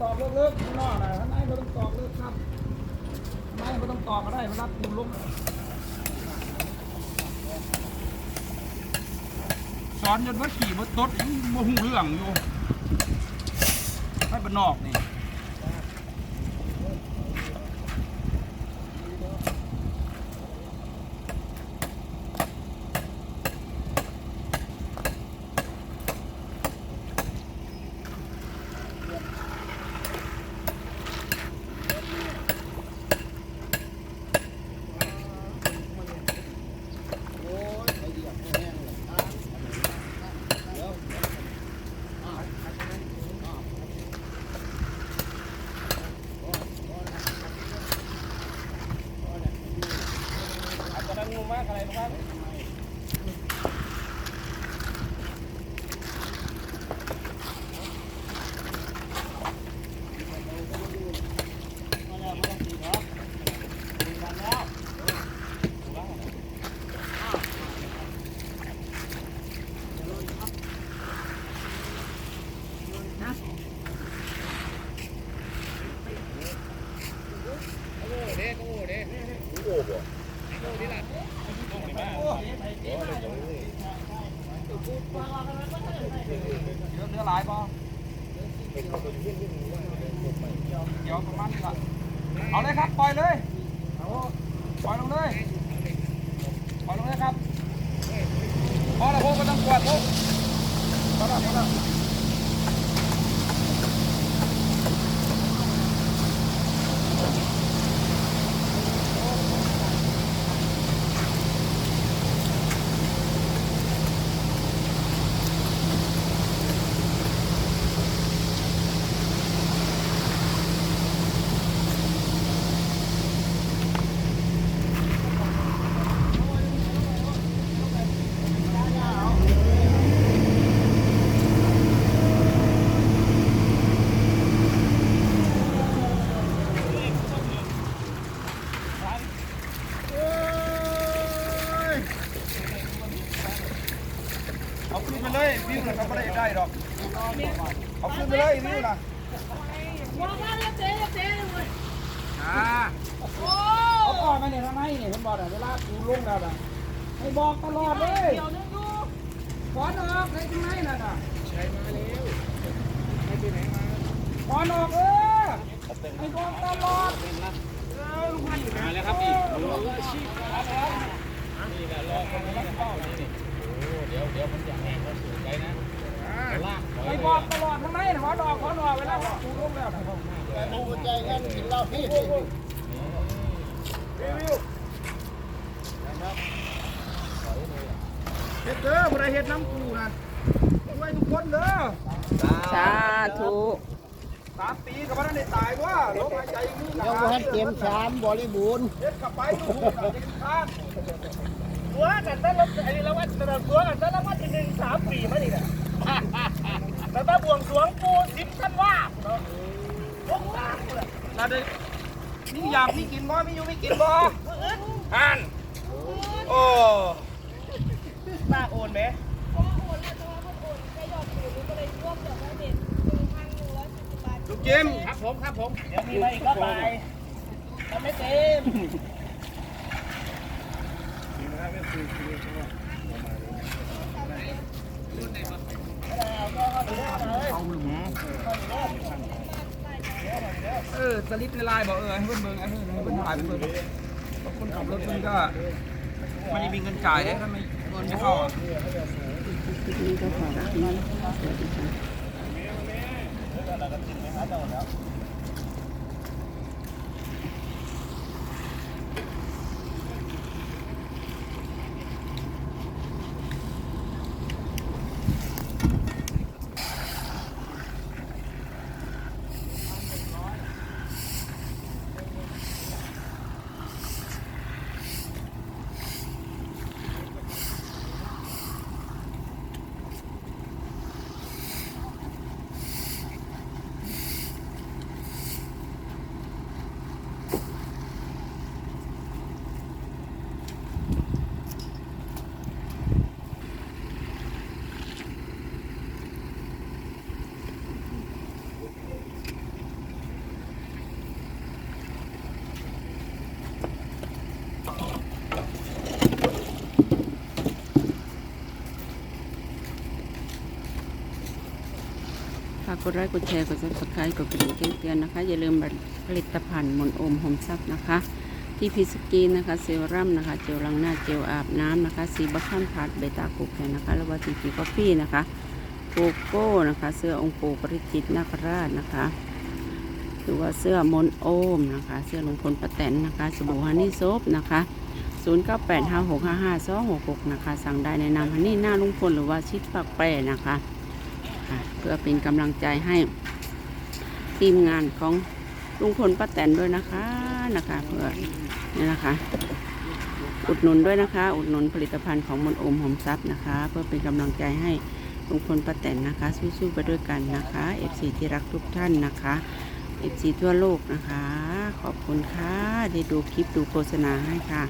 ตอกเลิกๆข้านอกนะข้างในไม่ต้องตอกเลิกครับข้างในไม่ต้องตอกก็ได้มันรับคุณล้มสอนจนว่าขี่บนตดมังโมหูเรื่องอยู่ให้บนนอกนี่ เดี๋ยวประมาณนี้ละเอาเลยครับ ปล่อยเลย ปล่อยลงเลย ปล่อยลงเลยครับ พอแล้วพวกก็ต้องกวาดพวกพอแล้วพอแล้ว เอาขึ้น ไปเลยวิวนะครับไม่ได้ได้หรอกเอาขึ้นไปเลยวิวนะบอกว่าเจ๊เจ๊เลยอ่าโอ้เขาบอกมาเนี่ยทำไมเนี่ยผมบอกน่ะเวลากูลงแล้วน่ะให้บอกตลอดเลยเดี๋ยวนึงดูขอนออกในตรงไหนน่ะน่ะใช้มาแล้วให้ไปไหนมาขอนออกเออให้บอกตลอดมาแล้วครับพี่ให้บอกตลอ เดทั้งไหนน่ะขอนออกขอนออกเวลากูลงแล้วน่ะดูใจกันกินเหล้าพี่เฮ็ดเด้อบ่ได้เฮ็ดน้ำกูนะช่วยทุกคนเด้อสาธุ สามปีกับมันได้ตายว่าลมหายใจมีเดี๋ยวให้เตรียมชามบริบูรณ์เฮ็ดกลับไปลูกจะกินข้าว ตัวกันแต่ละไอ้นี่ละวันแต่ละตัวกันแต่ละวันที่หนึ่งสามปีมานี่แหละแต่ถ้าบวงสรวงปูสิบท่านว่าเนาะพวกตาเลยน่าได้นี่อยากมีกินบ่มีอยู่มีกินบ่อ่านโอ้ตาโอนไหมลูกเจมครับผมครับผม เดี๋ยวมีมาอีกก็ไปทำไม่เต็ม เออสลิปในลายบอกเออให้เพื่อนเบิ้งไอ้เพื่อนเพื่อนถ่ายไปเพื่อนคนขับรถเพื่อนก็ไม่ได้มีเงินจ่ายเลยถ้ไมเงินไม่เข้าอะนี่ก็ขอรับนะสวัสดีค่ะากกดไลค์กดแชร์กดซับสไครต์กดกระดิ่งแจ้งเตือนนะคะ อย่าลืมผลิตภัณฑ์มนอมโฮมซับนะคะ ที่พิสกีนนะคะเซรั่มนะคะเจลล้างหน้าเจลอาบน้ำนะคะซีบัคคันพาร์ทเบต้าโกแคนนะคะแล้วว่าทีพีกาแฟนะคะโกโก้นะคะ เสื้อองค์ปู่ปริจิตนาคราชนะคะหรือว่าเสื้อมนโอมนะคะ เสื้อลุงพลป้าแตนนะคะสบู่ฮันนี่โซฟนะคะ0985655266 นะคะ สั่งได้ในนามฮันนี่หน้าลุงพลหรือว่าชิดปากแปรนะคะค่ะเพื่อเป็นกำลังใจให้ทีมงานของลุงพลป้าแตนด้วยนะคะนะคะเพื่อ นี่นะคะ อุดหนุนด้วยนะคะ อุดหนุนผลิตภัณฑ์ของมนโอมหอมทรัพย์นะคะ เพื่อเป็นกำลังใจให้ลุงพลป้าแตนนะคะ สู้ๆไปด้วยกันนะคะ FC ที่รักทุกท่านนะคะ FC ทั่วโลกนะคะ ขอบคุณค่ะที่ดูคลิปดูโฆษณาให้ค่ะ